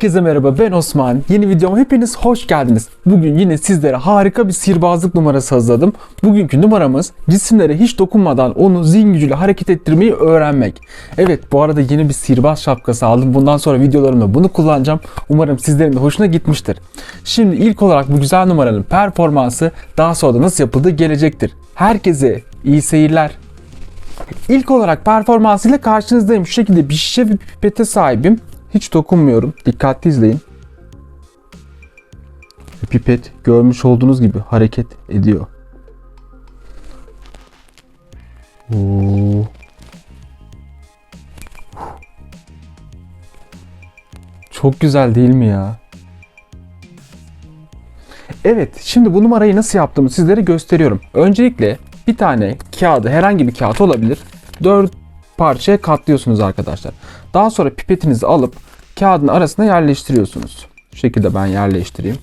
Herkese merhaba ben Osman. Yeni videoma hepiniz hoş geldiniz. Bugün yine sizlere harika bir sihirbazlık numarası hazırladım. Bugünkü numaramız cisimlere hiç dokunmadan onu zihin gücüyle hareket ettirmeyi öğrenmek. Evet bu arada yeni bir sihirbaz şapkası aldım. Bundan sonra videolarımda bunu kullanacağım. Umarım sizlerin de hoşuna gitmiştir. Şimdi ilk olarak bu güzel numaranın performansı daha sonra da nasıl yapıldığı gelecektir. Herkese iyi seyirler. İlk olarak performansıyla karşınızdayım. Şu şekilde bir şişe ve pipete sahibim. Hiç dokunmuyorum. Dikkatli izleyin. Pipet görmüş olduğunuz gibi hareket ediyor. Oo. Çok güzel değil mi ya? Evet, şimdi bu numarayı nasıl yaptığımı sizlere gösteriyorum. Öncelikle bir tane kağıdı, herhangi bir kağıt olabilir. 4 parçaya katlıyorsunuz arkadaşlar. Daha sonra pipetinizi alıp kağıdın arasına yerleştiriyorsunuz. Şu şekilde ben yerleştireyim.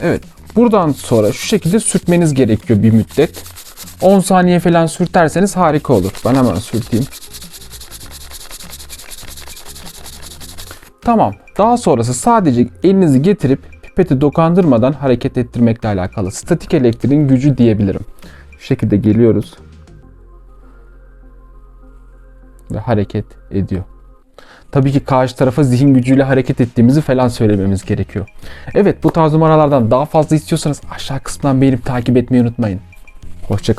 Evet. Buradan sonra şu şekilde sürtmeniz gerekiyor bir müddet. 10 saniye falan sürterseniz harika olur. Ben hemen sürteyim. Tamam. Daha sonrası sadece elinizi getirip pipeti dokandırmadan hareket ettirmekle alakalı. Statik elektriğin gücü diyebilirim. Şu şekilde geliyoruz. Ve hareket ediyor. Tabii ki karşı tarafa zihin gücüyle hareket ettiğimizi falan söylememiz gerekiyor. Evet bu tarz numaralardan daha fazla istiyorsanız aşağı kısmından beğenip takip etmeyi unutmayın. Hoşçakalın.